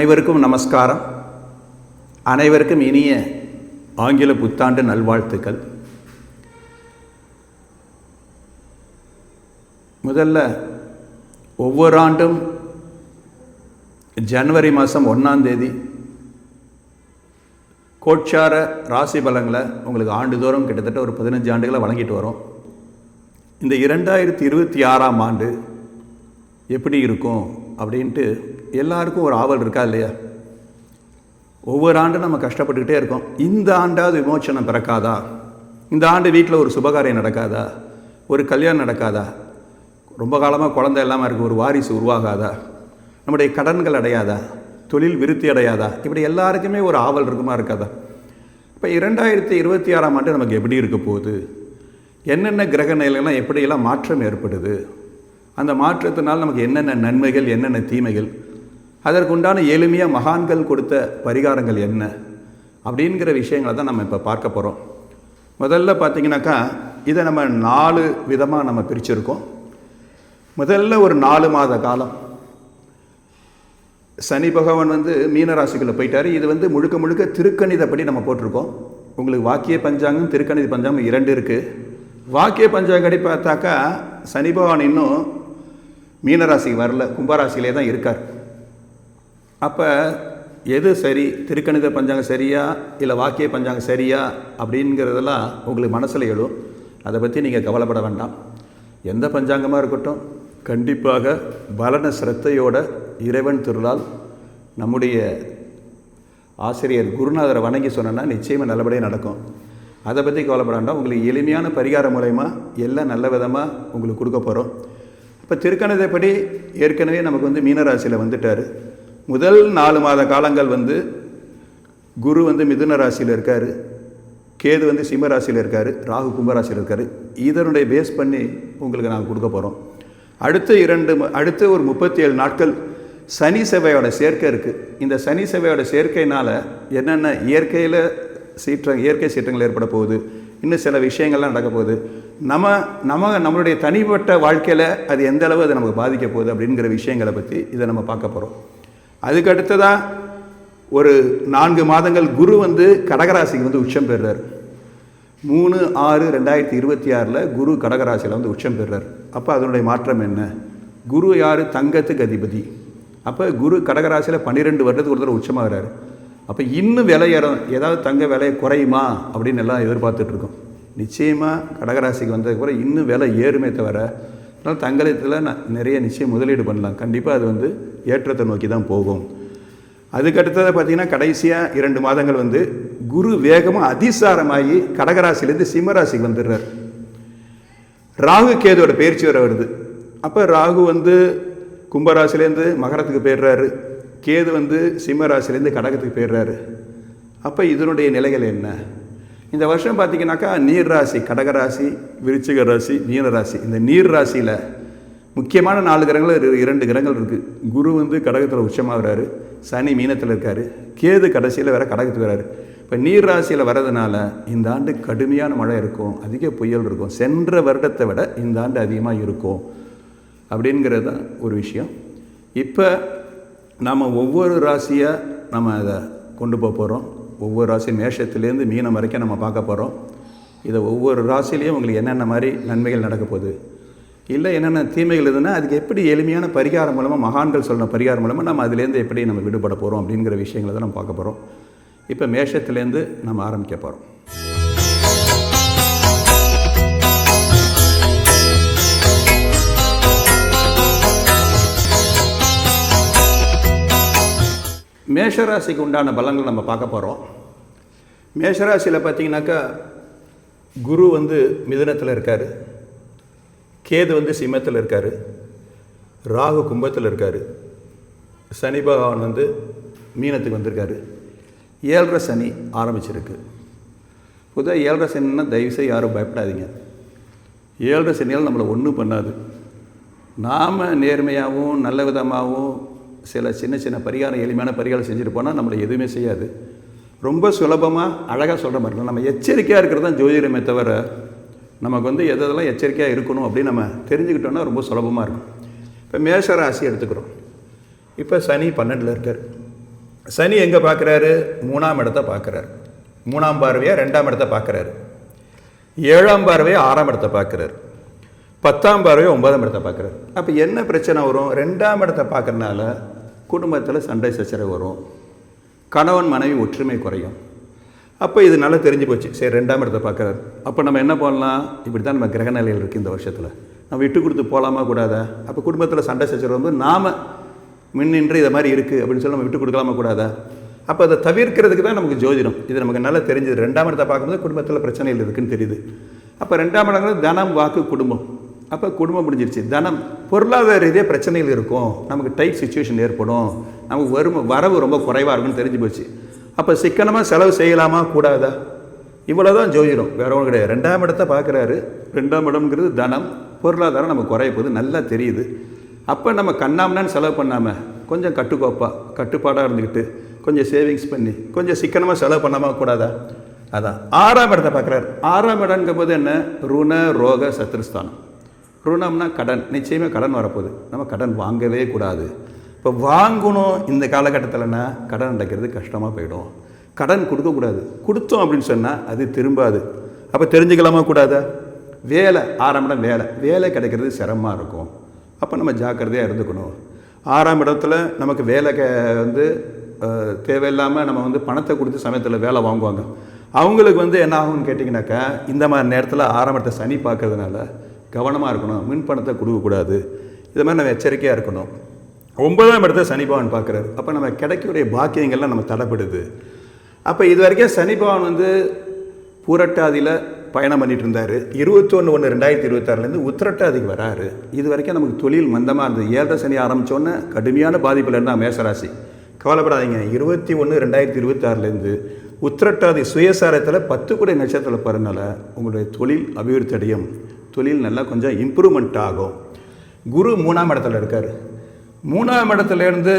அனைவருக்கும் நமஸ்காரம். அனைவருக்கும் இனிய ஆங்கில புத்தாண்டு நல்வாழ்த்துக்கள். முதல்ல ஒவ்வொரு ஆண்டும் ஜனவரி மாதம் ஒன்றாந்தேதி கோட்சார ராசி பலங்களை உங்களுக்கு ஆண்டுதோறும் கிட்டத்தட்ட ஒரு பதினஞ்சு ஆண்டுகளை வழங்கிட்டு வரோம். இந்த இரண்டாயிரத்தி இருபத்தி ஆறாம் ஆண்டு எப்படி இருக்கும் அப்படின்ட்டு எல்லாருக்கும் ஒரு ஆவல் இருக்கா இல்லையா? ஒவ்வொரு ஆண்டும் நம்ம கஷ்டப்பட்டுக்கிட்டே இருக்கோம். இந்த ஆண்டாவது விமோச்சனம் பிறக்காதா? இந்த ஆண்டு வீட்டில் ஒரு சுபகாரியம் நடக்காதா? ஒரு கல்யாணம் நடக்காதா? ரொம்ப காலமாக குழந்தை இல்லாமல் இருக்குது ஒரு வாரிசு உருவாகாதா? நம்முடைய கடன்கள் அடையாதா? தொழில் விருத்தி அடையாதா? இப்படி எல்லாருக்குமே ஒரு ஆவல் இருக்குமா இருக்காதா? இப்போ இரண்டாயிரத்தி இருபத்தி ஆறாம் ஆண்டு நமக்கு எப்படி இருக்க போகுது? என்னென்ன கிரக நிலைகள்லாம் எப்படியெல்லாம் மாற்றம் ஏற்படுது? அந்த மாற்றத்தினால் நமக்கு என்னென்ன நன்மைகள் என்னென்ன தீமைகள்? அதற்குண்டான எளிமையாக மகான்கள் கொடுத்த பரிகாரங்கள் என்ன? அப்படிங்கிற விஷயங்களை தான் நம்ம இப்போ பார்க்க போகிறோம் முதல்ல பார்த்தீங்கன்னாக்கா இதை நம்ம நாலு விதமாக நம்ம பிரிச்சிருக்கோம். முதல்ல ஒரு நாலு மாத காலம். சனி பகவான் வந்து மீனராசிக்குள்ளே போயிட்டார். இது வந்து முழுக்க முழுக்க திருக்கணிதப்படி நம்ம போட்டிருக்கோம். உங்களுக்கு வாக்கிய பஞ்சாங்கம் திருக்கணித பஞ்சாங்கம் இரண்டு இருக்குது வாக்கிய பஞ்சாங்கடி பார்த்தாக்கா சனி பகவான் இன்னும் மீனராசிக்கு வரல. கும்பராசியிலே தான் இருக்கார். அப்போ எது சரி? திருக்கணித பஞ்சாங்கம் சரியா? இல்லை வாக்கிய பஞ்சாங்கம் சரியா? அப்படிங்கிறதெல்லாம் உங்களுக்கு மனசில் எழும். அதை பற்றி நீங்கள் கவலைப்பட வேண்டாம். எந்த பஞ்சாங்கமாக இருக்கட்டும் கண்டிப்பாக பலன சிரத்தையோட இறைவன் திருளால் நம்முடைய ஆசிரியர் குருநாதரை வணங்கி சொன்னோன்னா நிச்சயமாக நல்லபடியாக நடக்கும். அதை பற்றி கவலைப்பட வேண்டாம். உங்களுக்கு எளிமையான பரிகாரம் மூலயமா எல்லாம் நல்ல விதமாக உங்களுக்கு கொடுக்க போகிறோம் இப்போ திருக்கணிதப்படி ஏற்கனவே நமக்கு வந்து மீனராசியில் வந்துட்டார். முதல் நாலு மாத காலங்கள் வந்து குரு வந்து மிதுன ராசியில் இருக்கார். கேது வந்து சிம்ம ராசியில் இருக்கார். ராகு கும்பராசியில் இருக்கார். இதனுடைய பேஸ் பண்ணி உங்களுக்கு நாங்கள் கொடுக்க போகிறோம் அடுத்த இரண்டு அடுத்த ஒரு முப்பத்தி ஏழு நாட்கள் சனி செவ்வாயோட சேர்க்கை இருக்குது இந்த சனி செவ்வாயோட சேர்க்கைனால் என்னென்ன இயற்கையில் சீற்றம் இயற்கை சீற்றங்கள் ஏற்பட போகுது? இன்னும் சில விஷயங்கள்லாம் நடக்க போகுது. நம்ம நம்ம நம்மளுடைய தனிப்பட்ட வாழ்க்கையில் அது எந்த அளவு அது நமக்கு பாதிக்க போகுது அப்படிங்கிற விஷயங்களை பற்றி இதை நம்ம பார்க்க போகிறோம் அதுக்கு அடுத்ததாக ஒரு நான்கு மாதங்கள் குரு வந்து கடகராசிக்கு வந்து உச்சம் பெறுறார். மூணு ஆறு ரெண்டாயிரத்தி இருபத்தி ஆறில் குரு கடகராசியில் வந்து உச்சம் பெறுறார். அப்போ அதனுடைய மாற்றம் என்ன? குரு யார்? தங்கத்துக்கு அதிபதி. அப்போ குரு கடகராசியில் பன்னிரெண்டு வருடத்துக்கு ஒரு தடவை உச்சமாகிறார். அப்போ இன்னும் விலை ஏறும் ஏதாவது தங்க விலை குறையுமா? அப்படின்னு எல்லாம் எதிர்பார்த்துட்ருக்கோம் நிச்சயமாக கடகராசிக்கு வந்ததுக்கப்புறம் இன்னும் விலை ஏறுமே தவிர அதனால் தங்கத்தில் நான் நிறைய நிச்சயம் முதலீடு பண்ணலாம். கண்டிப்பாக அது வந்து ஏற்றத்தை நோக்கி தான் போகும். அதுக்கடுத்ததை பார்த்தீங்கன்னா கடைசியாக இரண்டு மாதங்கள் வந்து குரு வேகமாக அதிசாரமாகி கடகராசிலேருந்து சிம்மராசிக்கு வந்துடுறார். ராகு கேதுவோட பயிற்சி வர வருது. அப்போ ராகு வந்து கும்பராசிலேருந்து மகரத்துக்கு போயிடுறாரு. கேது வந்து சிம்மராசிலேருந்து கடகத்துக்கு போயிடுறாரு. அப்போ இதனுடைய நிலைகள் என்ன? இந்த வருஷம் பார்த்தீங்கன்னாக்கா நீர் ராசி கடகராசி விருச்சிக ராசி மீனராசி. இந்த நீர் ராசியில் முக்கியமான நாலு கிரகங்கள் இரண்டு கிரகங்கள் இருக்குது குரு வந்து கடகத்தில் உச்சமாகிறாரு. சனி மீனத்தில் இருக்கார். கேது கடைசியில் வேற கடகத்துக்கு வராரு. இப்போ நீர் ராசியில் வர்றதுனால இந்த ஆண்டு கடுமையான மழை இருக்கும். அதிக புயல் இருக்கும். சென்ற வருடத்தை விட இந்த ஆண்டு அதிகமாக இருக்கும். அப்படிங்கிறது தான் ஒரு விஷயம். இப்போ நாம் ஒவ்வொரு ராசியாக நம்ம அதை கொண்டு போக போகிறோம் ஒவ்வொரு ராசி மேஷத்துலேருந்து மீனம் வரைக்கும் நம்ம பார்க்க போகிறோம் இதை ஒவ்வொரு ராசிலையும் உங்களுக்கு என்னென்ன மாதிரி நன்மைகள் நடக்க போகுது? இல்லை என்னென்ன தீமைகள் இதுன்னா அதுக்கு எப்படி எளிமையான பரிகாரம் மூலமாக மகான்கள் சொன்ன பரிகாரம் மூலமாக நம்ம அதுலேருந்து எப்படி நம்ம விடுபட போகிறோம் அப்படிங்கிற விஷயங்களை தான் நம்ம பார்க்க போகிறோம் இப்போ மேஷத்துலேருந்து நம்ம ஆரம்பிக்க போகிறோம் மேஷராசிக்கு உண்டான பலங்கள் நம்ம பார்க்க போகிறோம் மேஷராசியில் பார்த்தீங்கன்னாக்கா குரு வந்து மிதுனத்தில் இருக்கார். கேது வந்து சிம்மத்தில் இருக்கார். ராகு கும்பத்தில் இருக்கார். சனி பகவான் வந்து மீனத்துக்கு வந்திருக்காரு. ஏழரை சனி ஆரம்பிச்சிருக்கு. பொதுவாக ஏழரை சனின்னா தயவுசெய்து யாரும் பயப்படாதீங்க. ஏழரை சனியால் நம்மளை ஒன்றும் பண்ணாது. நாம் நேர்மையாகவும் நல்ல விதமாகவும் சில சின்ன சின்ன பரிகாரம் எளிமையான பரிகாரம் செஞ்சுட்டு போனால் நம்மளை எதுவுமே செய்யாது. ரொம்ப சுலபமாக அழகாக சொல்கிற மாதிரி நம்ம எச்சரிக்கையாக இருக்கிறது தான் ஜோதிடமே தவிர நமக்கு வந்து எதெல்லாம் எச்சரிக்கையாக இருக்கணும் அப்படின்னு நம்ம தெரிஞ்சுக்கிட்டோன்னா ரொம்ப சுலபமாக இருக்கும். இப்போ மேஷ ராசி எடுத்துக்கிறோம். இப்போ சனி பன்னெண்டில் இருக்கார். சனி எங்கே பார்க்குறாரு மூணாம் இடத்தை பார்க்குறாரு மூணாம் பார்வையாக ரெண்டாம் இடத்த பார்க்குறாரு ஏழாம் பார்வையை ஆறாம் இடத்தை பார்க்குறாரு பத்தாம் பார்வையை ஒன்பதாம் இடத்த பார்க்குறாரு அப்போ என்ன பிரச்சனை வரும்? ரெண்டாம் இடத்த பார்க்கறனால குடும்பத்தில் சண்டை சச்சரவு வரும். கணவன் மனைவி ஒற்றுமை குறையும். அப்போ இது நல்லா தெரிஞ்சு போச்சு. சரி ரெண்டாம் இடத்தை பார்க்குறாரு. அப்போ நம்ம என்ன பண்ணலாம் இப்படி தான் நம்ம கிரக நிலையில் இருக்குது இந்த வருஷத்தில். நம்ம விட்டு கொடுத்து போகலாமா கூடாதா? அப்போ குடும்பத்தில் சண்டை சச்சரவு வந்து நாம் மின்னின்று இதை மாதிரி இருக்குது அப்படின்னு சொல்லி நம்ம விட்டு கொடுக்கலாமா கூடாதா? அப்போ அதை தவிர்க்கிறதுக்கு தான் நமக்கு ஜோதிடம். இது நமக்கு நல்லா தெரிஞ்சது. ரெண்டாம் இடத்தை பார்க்கும்போது குடும்பத்தில் பிரச்சனைகள் இருக்குதுன்னு தெரியுது. அப்போ ரெண்டாம் இடங்கிறது தனம் வாக்கு குடும்பம். அப்போ குடும்பம் முடிஞ்சிருச்சு. தனம் பொருளாதார ரீதியாக பிரச்சனைகள் இருக்கும். நமக்கு டைட் சுச்சுவேஷன் ஏற்படும். நமக்கு வரும் வரவு ரொம்ப குறைவாக இருக்கும்னு தெரிஞ்சு போச்சு. அப்போ சிக்கனமாக செலவு செய்யலாமா? கூடாதா? இவ்வளோ தான் ஜோதிடம். வேற ஒன்றும் கிடையாது. ரெண்டாம் இடத்தை பார்க்குறாரு. ரெண்டாம் இடம்ங்கிறது தனம். பொருளாதாரம் நமக்கு குறைய போகுது. நல்லா தெரியுது. அப்போ நம்ம கண்ணாமனான்னு செலவு பண்ணாமல் கொஞ்சம் கட்டுக்கோப்பாக கட்டுப்பாடாக இருந்துக்கிட்டு கொஞ்சம் சேவிங்ஸ் பண்ணி கொஞ்சம் சிக்கனமாக செலவு பண்ணாமல் கூடாதா? அதான். ஆறாம் இடத்தை பார்க்குறாரு. ஆறாம் இடங்கும் போது என்ன? ருண ரோக சத்ருஸ்தானம். ருணம்னா கடன். நிச்சயமாக கடன் வரப்போகுது. நம்ம கடன் வாங்கவே கூடாது. இப்போ வாங்கணும் இந்த காலகட்டத்தில்னா கடன் அடைக்கிறது கஷ்டமாக போயிடும். கடன் கொடுக்கக்கூடாது கொடுத்தோம் அப்படின்னு சொன்னால் அது திரும்பாது. அப்போ தெரிஞ்சுக்கலாமா கூடாதா? வேலை ஆறாம் இடம் வேலை. வேலை கிடைக்கிறது சிரமமாக இருக்கும். அப்போ நம்ம ஜாக்கிரதையாக இருந்துக்கணும். ஆறாம் இடத்துல நமக்கு வேலை க வந்து தேவையில்லாமல் நம்ம வந்து பணத்தை கொடுத்து சமயத்தில் வேலை வாங்குவாங்க. அவங்களுக்கு வந்து என்ன ஆகும்னு கேட்டிங்கனாக்கா இந்த மாதிரி நேரத்தில் ஆறாம் இடத்தை சனி பார்க்கறதுனால கவனமாக இருக்கணும். மின் பணத்தை கொடுக்கக்கூடாது இது மாதிரி நம்ம எச்சரிக்கையாக இருக்கணும். ஒன்பதாம் இடத்த சனிபவன் பார்க்குறாரு. அப்போ நம்ம கிடைக்கக்கூடிய பாக்கியங்கள்லாம் நம்ம தடைப்படுது. அப்போ இது வரைக்கும் சனிபவன் வந்து பூரட்டாதியில் பயணம் பண்ணிட்டு இருந்தார். இருபத்தொன்று ஒன்று ரெண்டாயிரத்தி இருபத்தாறுலேருந்து உத்திரட்டாதிக்கு வராரு. இது வரைக்கும் நமக்கு தொழில் மந்தமாக இருந்தது. ஏழரை சனி ஆரம்பித்தோன்னே கடுமையான பாதிப்பில் இருந்தால் மேசராசி. கவலைப்படாதீங்க. இருபத்தி ஒன்று ரெண்டாயிரத்தி இருபத்தாறுலேருந்து உத்திரட்டாதி சுயசாரத்தில் பத்து குடை நட்சத்திரத்தில் பிறனால உங்களுடைய தொழில் அபிவிருத்தி அடையும். தொழில் நல்லா கொஞ்சம் இம்ப்ரூவ்மெண்ட் ஆகும். குரு மூணாம் இடத்துல இருக்கார். மூணாம் இடத்துலேருந்து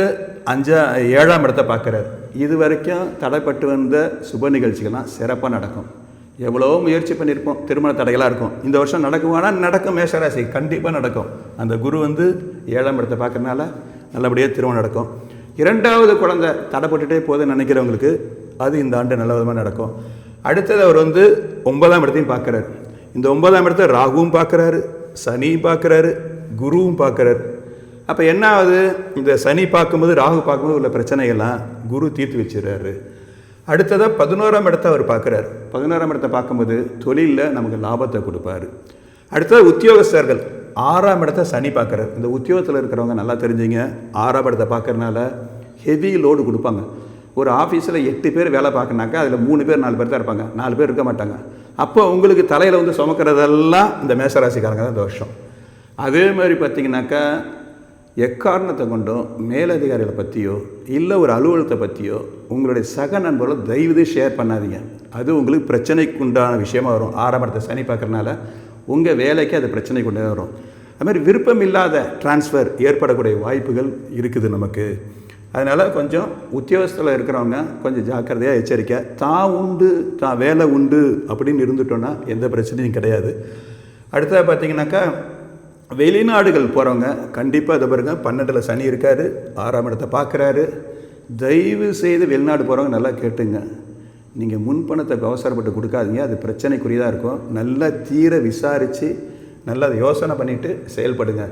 அஞ்சா ஏழாம் இடத்தை பார்க்குறாரு. இது வரைக்கும் தடைப்பட்டு வந்த சுப நிகழ்ச்சிகள்லாம் சிறப்பாக நடக்கும். எவ்வளோ முயற்சி பண்ணியிருப்போம். திருமண தடைகளாக இருக்கும். இந்த வருஷம் நடக்குமானா நடக்கும் மேஷராசி. கண்டிப்பாக நடக்கும். அந்த குரு வந்து ஏழாம் இடத்தை பார்க்கறனால நல்லபடியாக திருமணம் நடக்கும். இரண்டாவது குழந்தை தடைப்பட்டுட்டே போகுதுன்னு நினைக்கிறவங்களுக்கு அது இந்த ஆண்டு நல்ல விதமாக நடக்கும். அடுத்தது அவர் வந்து ஒன்பதாம் இடத்தையும் பார்க்குறாரு. இந்த ஒன்பதாம் இடத்த ராகுவும் பார்க்குறாரு சனியும் பார்க்குறாரு குருவும் பார்க்குறாரு. அப்போ என்ன ஆகுது இந்த சனி பார்க்கும்போது ராகு பார்க்கும்போது உள்ள பிரச்சனைகள்லாம் குரு தீர்த்து வச்சிடறாரு. அடுத்ததாக பதினோராம் இடத்தை அவர் பார்க்குறாரு. பதினோராம் இடத்த பார்க்கும்போது தொழிலில் நமக்கு லாபத்தை கொடுப்பாரு. அடுத்தது உத்தியோகஸ்தர்கள் ஆறாம் இடத்த சனி பார்க்குறாரு. இந்த உத்தியோகத்தில் இருக்கிறவங்க நல்லா தெரிஞ்சுங்க. ஆறாம் இடத்தை பார்க்குறனால ஹெவி லோடு கொடுப்பாங்க. ஒரு ஆஃபீஸில் எட்டு பேர் வேலை பார்க்கனாக்கா அதில் மூணு பேர் நாலு பேர் தான் இருப்பாங்க. நாலு பேர் இருக்க மாட்டாங்க. அப்போ உங்களுக்கு தலையில் வந்து சுமக்கிறதெல்லாம் இந்த மேசராசிக்காரங்க தான் தோஷம். அதே மாதிரி பார்த்தீங்கன்னாக்கா எக்காரணத்தை கொண்டும் மேலதிகாரிகளை பற்றியோ இல்லை ஒரு அலுவலகத்தை பற்றியோ உங்களுடைய சக நண்பர்களோ தயவுதே ஷேர் பண்ணாதீங்க. அது உங்களுக்கு பிரச்சனைக்கு உண்டான விஷயமா வரும். ஆரம்பத்தை சனி பார்க்குறதுனால உங்கள் வேலைக்கு அது பிரச்சனை கொண்டு வரும். அதுமாதிரி விருப்பம் இல்லாத டிரான்ஸ்ஃபர் ஏற்படக்கூடிய வாய்ப்புகள் இருக்குது நமக்கு. அதனால் கொஞ்சம் உத்தியோகத்தில் இருக்கிறவங்க கொஞ்சம் ஜாக்கிரதையாக எச்சரிக்கை. தான் உண்டு தான் வேலை உண்டு அப்படின்னு இருந்துட்டோன்னா எந்த பிரச்சனையும் கிடையாது. அடுத்தது பார்த்தீங்கன்னாக்கா வெளிநாடுகள் போகிறவங்க கண்டிப்பாக இதை பாருங்கள் பன்னெண்டில் சனி இருக்கார் ஆறாம் இடத்தை பார்க்குறாரு தயவு செய்து வெளிநாடு போகிறவங்க நல்லா கேட்டுங்க. நீங்கள் முன்பணத்தை அவசரப்பட்டு கொடுக்காதீங்க அது பிரச்சனைக்குரியதாக இருக்கும். நல்லா தீர விசாரித்து நல்லா அதை யோசனை பண்ணிவிட்டு செயல்படுங்க.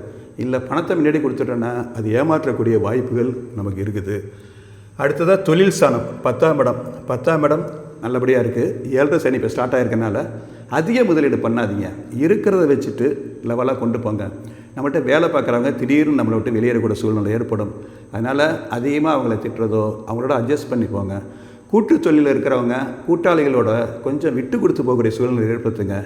இல்லை பணத்தை முன்னாடி கொடுத்துட்டோன்னா அது ஏமாற்றக்கூடிய வாய்ப்புகள் நமக்கு இருக்குது. அடுத்ததாக தொழில் ஸ்தானம் பத்தாம் இடம். பத்தாம் இடம் நல்லபடியாக இருக்குது ஏழரை சனி இப்போ ஸ்டார்ட் ஆகிருக்கனால அதிக முதலீடு பண்ணாதீங்க. இருக்கிறத வச்சுட்டு லெவலாக கொண்டு போங்க. நம்மகிட்ட வேலை பார்க்குறவங்க திடீர்னு நம்மளை விட்டு வெளியேறக்கூடிய சூழ்நிலை ஏற்படும். அதனால் அதிகமாக அவங்கள திட்டுறதோ அவங்களோட அட்ஜஸ்ட் பண்ணி போங்க கூட்டு தொழிலில் இருக்கிறவங்க கூட்டாளிகளோட கொஞ்சம் விட்டு கொடுத்து போகக்கூடிய சூழ்நிலை ஏற்படுத்துங்க.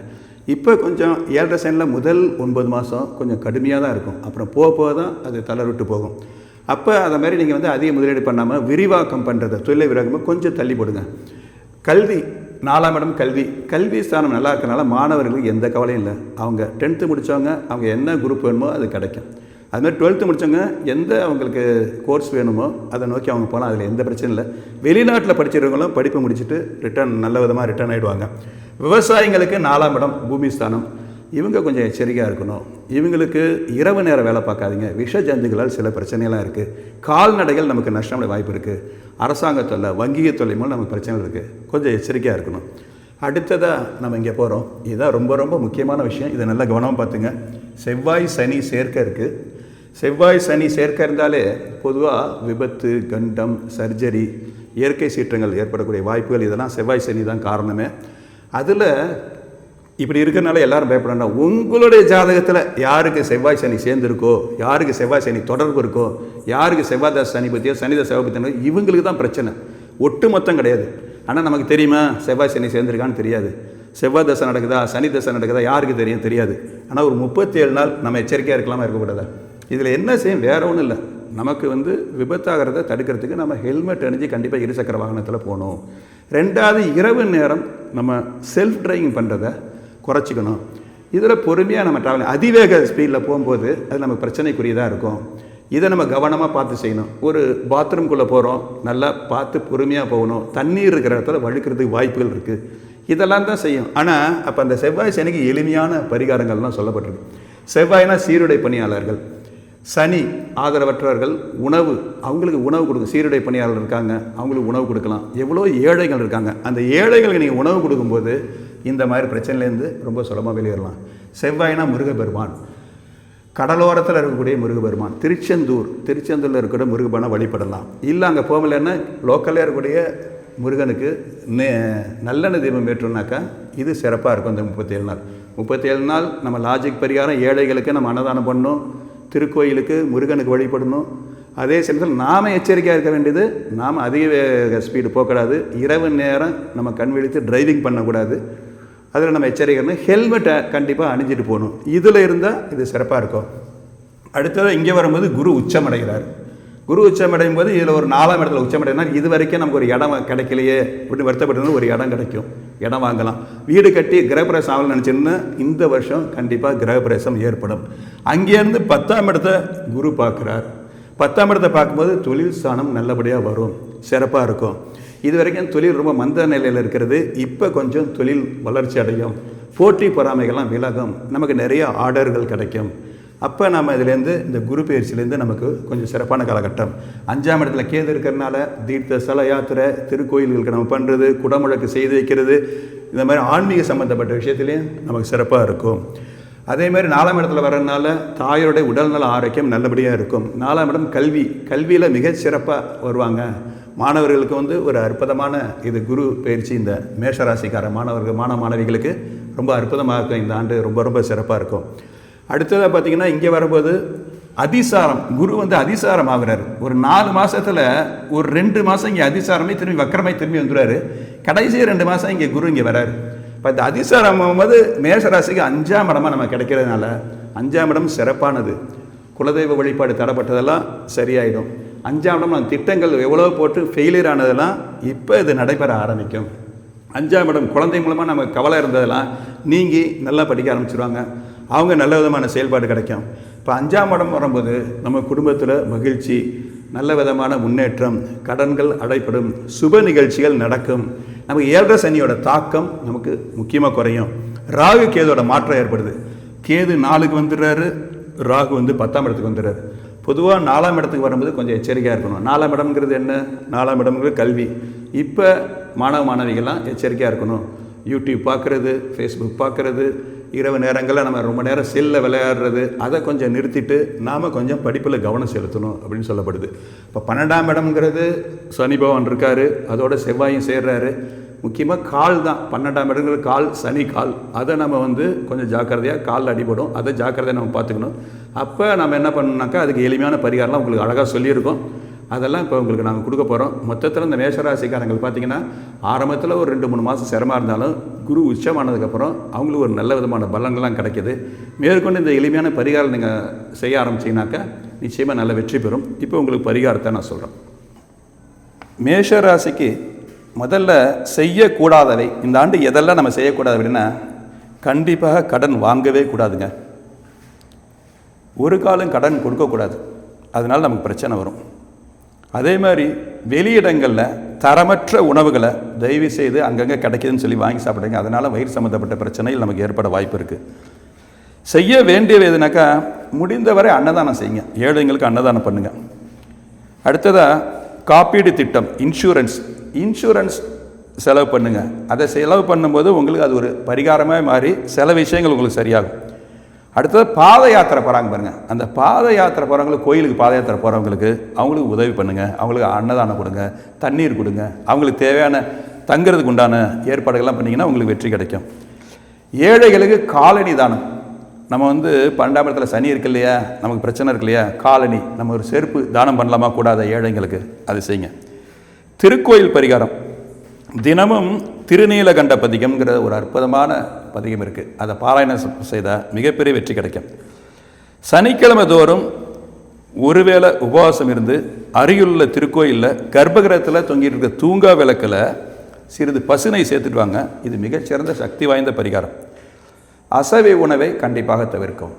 இப்போ கொஞ்சம் ஏழரை சனில் முதல் ஒன்பது மாதம் கொஞ்சம் கடுமையாக தான் இருக்கும். அப்புறம் போக போக தான் அது தளர்விட்டு போகும். அப்போ அதை மாதிரி நீங்கள் வந்து அதிக முதலீடு பண்ணாமல் விரிவாக்கம் பண்ணுறது தொழிலை விரிவாக்கமாக கொஞ்சம் தள்ளி போடுங்க. கல்வி நாலாம் இடம் கல்வி. கல்வி ஸ்தானம் நல்லா இருக்கனால மாணவர்களுக்கு எந்த கவலையும் இல்லை. அவங்க டென்த்து முடித்தவங்க அவங்க என்ன குரூப் வேணுமோ அது கிடைக்கும். அதுமாதிரி டுவெல்த்து முடித்தவங்க எந்த அவங்களுக்கு கோர்ஸ் வேணுமோ அதை நோக்கி அவங்க போகலாம் அதில் எந்த பிரச்சனையும் இல்லை. வெளிநாட்டில் படிச்சிருக்கவங்களும் படிப்பு முடிச்சுட்டு ரிட்டர்ன் நல்ல விதமாக ரிட்டர்ன் ஆகிடுவாங்க விவசாயிங்களுக்கு நாலாம் இடம் பூமி ஸ்தானம். இவங்க கொஞ்சம் எச்சரிக்கையாக இருக்கணும். இவங்களுக்கு இரவு நேரம் வேலை பார்க்காதீங்க. விஷ ஜந்துகளால் சில பிரச்சனைலாம் இருக்குது கால்நடைகள் நமக்கு நஷ்டமடைய வாய்ப்பு இருக்குது அரசாங்க தொல்லை வங்கிய தொல்லை மூலம் நமக்கு பிரச்சனைகள் இருக்குது கொஞ்சம் எச்சரிக்கையாக இருக்கணும். அடுத்ததாக நம்ம இங்கே போகிறோம் இதுதான் ரொம்ப ரொம்ப முக்கியமான விஷயம். இதை நல்லா கவனமாக பார்த்துங்க. செவ்வாய் சனி சேர்க்கை இருக்குது செவ்வாய் சனி சேர்க்கை இருந்தாலே பொதுவாக விபத்து கண்டம் சர்ஜரி இயற்கை சீற்றங்கள் ஏற்படக்கூடிய வாய்ப்புகள் இதெல்லாம் செவ்வாய் சனி தான் காரணமே. அதில் இப்படி இருக்கிறனால எல்லாரும் பயப்படணும். உங்களுடைய ஜாதகத்தில் யாருக்கு செவ்வாய் சனி சேர்ந்துருக்கோ யாருக்கு செவ்வாய் சனி தொடர்பு இருக்கோ யாருக்கு செவ்வாய் சனி பற்றியோ சனிதாஸ் செவ்வாய் பற்றியோ இவங்களுக்கு தான் பிரச்சனை. ஒட்டு மொத்தம் கிடையாது. ஆனால் நமக்கு தெரியுமா? செவ்வாய் சனி சேர்ந்துருக்கான்னு தெரியாது. செவ்வாய் தசை நடக்குதா? சனி தசை நடக்குதா? யாருக்கு தெரியும்? தெரியாது. ஆனால் ஒரு முப்பத்தி ஏழு நாள் நம்ம எச்சரிக்கையாக இருக்கலாமா இருக்கக்கூடாதா? இதில் என்ன செய்யும்? வேற ஒன்றும் இல்லை. நமக்கு வந்து விபத்தாகிறத தடுக்கிறதுக்கு நம்ம ஹெல்மெட் அணிஞ்சு கண்டிப்பாக இருசக்கர வாகனத்தில் போகணும். ரெண்டாவது இரவு நேரம் நம்ம செல்ஃப் டிரைவிங் பண்ணுறத குறைச்சிக்கணும். இதில் பொறுமையாக நம்ம ட்ராவலிங் அதிவேக ஸ்பீடில் போகும்போது அது நமக்கு பிரச்சனைக்குரியதாக இருக்கும். இதை நம்ம கவனமாக பார்த்து செய்யணும். ஒரு பாத்ரூம்குள்ளே போகிறோம் நல்லா பார்த்து பொறுமையாக போகணும். தண்ணீர் இருக்கிற இடத்துல வழுக்கிறதுக்கு வாய்ப்புகள் இருக்குது இதெல்லாம் தான் செய்யும். ஆனால் அப்போ அந்த செவ்வாய் சனிக்கு எளிமையான பரிகாரங்கள்லாம் சொல்லப்பட்டிருக்கு. செவ்வாய்னா சீருடை பணியாளர்கள். சனி ஆதரவற்றவர்கள் உணவு அவங்களுக்கு உணவு கொடுக்கும் சீருடை பணியாளர் இருக்காங்க அவங்களுக்கு உணவு கொடுக்கலாம். எவ்வளோ ஏழைகள் இருக்காங்க. அந்த ஏழைகளுக்கு நீங்கள் உணவு கொடுக்கும்போது இந்த மாதிரி பிரச்சனையிலேருந்து ரொம்ப சுலமாக வெளியேறலாம். செவ்வாய்னா முருகப்பெருமான். கடலோரத்தில் இருக்கக்கூடிய முருகப்பெருமான். திருச்செந்தூர். திருச்செந்தூரில் இருக்கிற முருகப்பெருமானை வழிபடலாம். இல்லை அங்கே போகலன்னா லோக்கலில் இருக்கக்கூடிய முருகனுக்கு நே நல்லெண்ணெய் தீபம் ஏற்றோம்னாக்கா இது சிறப்பாக இருக்கும் இந்த முப்பத்தேழு நாள். முப்பத்தேழு நாள் நம்ம லாஜிக் பரிகாரம் ஏழைகளுக்கு நம்ம அன்னதானம் பண்ணணும். திருக்கோயிலுக்கு முருகனுக்கு வழிபடணும். அதே சமயத்தில் நாம் எச்சரிக்கையாக இருக்க வேண்டியது நாம் அதிக வேக ஸ்பீடு போகக்கூடாது. இரவு நேரம் நம்ம கண் விழித்து டிரைவிங் பண்ணக்கூடாது. அதில் நம்ம எச்சரிக்கை ஹெல்மெட்டை கண்டிப்பாக அணிஞ்சிட்டு போகணும். இதில் இருந்தால் இது சிறப்பாக இருக்கும். அடுத்தது இங்கே வரும்போது குரு உச்சமடைகிறார். குரு உச்சமடையும் போது இதில் ஒரு நாலாம் இடத்துல உச்சமடைனா இது வரைக்கும் நமக்கு ஒரு இடம் கிடைக்கலையே அப்படின்னு வருத்தப்பட்டு ஒரு இடம் கிடைக்கும். இடம் வாங்கலாம். வீடு கட்டி கிரகப்பிரவேசம் ஆகலாம் நினச்சிருந்தா இந்த வருஷம் கண்டிப்பாக கிரகப்பிரவேசம் ஏற்படும். அங்கேருந்து பத்தாம் இடத்த குரு பார்க்குறார். பத்தாம் இடத்தை பார்க்கும்போது தொழில் ஸ்தானம் நல்லபடியாக வரும். சிறப்பாக இருக்கும். இது வரைக்கும் தொழில் ரொம்ப மந்த நிலையில் இருக்கிறது. இப்போ கொஞ்சம் தொழில் வளர்ச்சி அடையும். போட்டி பொறாமைகள்லாம் விலகும் நமக்கு நிறைய ஆர்டர்கள் கிடைக்கும். அப்போ நம்ம இதுலேருந்து இந்த குரு பயிற்சியிலேருந்து நமக்கு கொஞ்சம் சிறப்பான காலகட்டம். அஞ்சாம் இடத்துல கேது இருக்கிறனால தீர்த்த ஸ்தல யாத்திரை திருக்கோயில்களுக்கு நம்ம பண்ணுறது குடமுழக்கு செய்து வைக்கிறது இந்த மாதிரி ஆன்மீக சம்மந்தப்பட்ட விஷயத்துலேயும் நமக்கு சிறப்பாக இருக்கும். அதே மாதிரி நாலாம் இடத்துல வர்றதுனால தாயோடைய உடல்நல ஆரோக்கியம் நல்லபடியாக இருக்கும். நாலாம் இடம் கல்வி. கல்வியில் மிக சிறப்பாக வருவாங்க. மாணவர்களுக்கு வந்து ஒரு அற்புதமான இது குரு பயிற்சி இந்த மேஷராசிக்கார மாணவர்கள் மாணவ மாணவிகளுக்கு ரொம்ப அற்புதமாக இருக்கும் இந்த ஆண்டு ரொம்ப ரொம்ப சிறப்பாக இருக்கும். அடுத்ததாக பார்த்தீங்கன்னா இங்கே வரும்போது அதிசாரம் குரு வந்து அதிசாரம் ஆகுறாரு. ஒரு நாலு மாதத்தில் ஒரு ரெண்டு மாதம் இங்கே அதிசாரமே திரும்பி வக்கரமை திரும்பி வந்துடுறாரு. கடைசி ரெண்டு மாதம் இங்கே குரு இங்கே வராரு. இப்போ இந்த அதிசாரம் போது மேஷராசிக்கு அஞ்சாம் இடமாக நம்ம கிடைக்கிறதுனால அஞ்சாம் இடம் சிறப்பானது. குலதெய்வ வழிபாடு தடப்பட்டதெல்லாம் சரியாயிடும். அஞ்சாம் இடம் நம்ம திட்டங்கள் எவ்வளோ போட்டு ஃபெயிலியர் ஆனதெல்லாம் இப்போ இது நடைபெற ஆரம்பிக்கும். அஞ்சாம் இடம் குழந்தை மூலமாக நம்ம கவலை இருந்ததெல்லாம் நீங்கி நல்லா படிக்க ஆரம்பிச்சிருவாங்க. அவங்க நல்ல விதமான செயல்பாடு கிடைக்கும். இப்போ அஞ்சாம் இடம் வரும்போது நம்ம குடும்பத்தில் மகிழ்ச்சி நல்ல விதமான முன்னேற்றம் கடன்கள் அடைப்படும் சுப நிகழ்ச்சிகள் நடக்கும். நமக்கு ஏழரை சனியோட தாக்கம் நமக்கு முக்கியமாக குறையும். ராகு கேதோட மாற்றம் ஏற்படுது. கேது நாலுக்கு வந்துடுறாரு ராகு வந்து பத்தாம் இடத்துக்கு வந்துடுறாரு. பொதுவாக நாலாம் இடத்துக்கு வரும்போது கொஞ்சம் எச்சரிக்கையாக இருக்கணும். நாலாம் இடம்ங்கிறது என்ன? நாலாம் இடம்ங்கிறது கல்வி. இப்போ மாணவ மாணவிகள்லாம் எச்சரிக்கையாக இருக்கணும். யூடியூப் பார்க்குறது ஃபேஸ்புக் பார்க்குறது இரவு நேரங்களில் நம்ம ரொம்ப நேரம் செல்லில் விளையாடுறது அதை கொஞ்சம் நிறுத்திட்டு நாம் கொஞ்சம் படிப்பில் கவனம் செலுத்தணும் அப்படின்னு சொல்லப்படுது. இப்போ பன்னெண்டாம் இடம்ங்கிறது சனி பகவான் இருக்கார். அதோட செவ்வாயும் சேர்றாரு. முக்கியமாக கால் தான். பன்னெண்டாம் இடங்கிற கால் சனி கால். அதை நம்ம வந்து கொஞ்சம் ஜாக்கிரதையாக காலில் அடிபடும். அதை ஜாக்கிரதையாக நம்ம பார்த்துக்கணும். அப்போ நம்ம என்ன பண்ணணும்னாக்கா அதுக்கு எளிமையான பரிகாரம்லாம் உங்களுக்கு அழகாக சொல்லியிருக்கோம். அதெல்லாம் இப்போ உங்களுக்கு நாங்கள் கொடுக்க போகிறோம் மொத்தத்தில் இந்த மேஷராசிக்காரங்கள் பார்த்தீங்கன்னா ஆரம்பத்தில் ஒரு ரெண்டு மூணு மாதம் சிரமமாக இருந்தாலும் குரு உச்சமானதுக்கப்புறம் அவங்களுக்கு ஒரு நல்ல விதமான பலன்கள்லாம் கிடைக்கிது. மேற்கொண்டு இந்த எளிமையான பரிகாரம் நீங்கள் செய்ய ஆரம்பிச்சிங்கனாக்கா நிச்சயமாக நல்ல வெற்றி பெறும். இப்போ உங்களுக்கு பரிகாரத்தை நான் சொல்கிறேன் மேஷராசிக்கு முதல்ல செய்யக்கூடாதவை இந்த ஆண்டு எதெல்லாம் நம்ம செய்யக்கூடாது அப்படின்னா கண்டிப்பாக கடன் வாங்கவே கூடாதுங்க. ஒரு காலம் கடன் கொடுக்கக்கூடாது. அதனால் நமக்கு பிரச்சனை வரும். அதே மாதிரி வெளியிடங்களில் தரமற்ற உணவுகளை தயவு செய்து அங்கங்கே கிடைக்குதுன்னு சொல்லி வாங்கி சாப்பிடுங்க. அதனால் வயிறு சம்மந்தப்பட்ட பிரச்சனைகள் நமக்கு ஏற்பட வாய்ப்பு இருக்குது செய்ய வேண்டியது எதுனாக்கா முடிந்தவரை அன்னதானம் செய்யுங்க. ஏழைங்களுக்கு அன்னதானம் பண்ணுங்கள் அடுத்ததாக காப்பீடு திட்டம் இன்சூரன்ஸ் இன்சூரன்ஸ் செலவு பண்ணுங்கள் அதை செலவு பண்ணும்போது உங்களுக்கு அது ஒரு பரிகாரமாக மாறி சில விஷயங்கள் உங்களுக்கு சரியாகும். அடுத்தது பாத யாத்திரை போகிறாங்க பாருங்கள் அந்த பாத யாத்திரை போகிறவங்களுக்கு கோயிலுக்கு பாத யாத்திரை போகிறவங்களுக்கு அவங்களுக்கு உதவி பண்ணுங்கள் அவங்களுக்கு அன்னதானம் கொடுங்க. தண்ணீர் கொடுங்க. அவங்களுக்கு தேவையான தங்குறதுக்கு உண்டான ஏற்பாடுகள்லாம் பண்ணிங்கன்னா உங்களுக்கு வெற்றி கிடைக்கும். ஏழைகளுக்கு காலனி தானம். நம்ம வந்து பன்னெண்டாம் இடத்துல சனி இருக்கு இல்லையா? நமக்கு பிரச்சனை இருக்கு இல்லையா? காலனி. நம்ம ஒரு செருப்பு தானம் பண்ணலாமா? கூடாத ஏழைங்களுக்கு அது செய்யுங்க. திருக்கோயில் பரிகாரம். தினமும் திருநீலகண்ட பதிகம்ங்கிற ஒரு அற்புதமான பதிகம் இருக்குது அதை பாராயணம் செய்தால் மிகப்பெரிய வெற்றி கிடைக்கும். சனிக்கிழமை தோறும் ஒருவேளை உபவாசம் இருந்து அருகிலுள்ள திருக்கோயிலில் கர்ப்பகிரகத்தில் தொங்கிட்டு இருக்க தூங்கா விளக்கில் சிறிது பசுனை சேர்த்துடுவாங்க இது மிகச்சிறந்த சக்தி வாய்ந்த பரிகாரம். அசைவை உணவை கண்டிப்பாக தவிர்க்கும்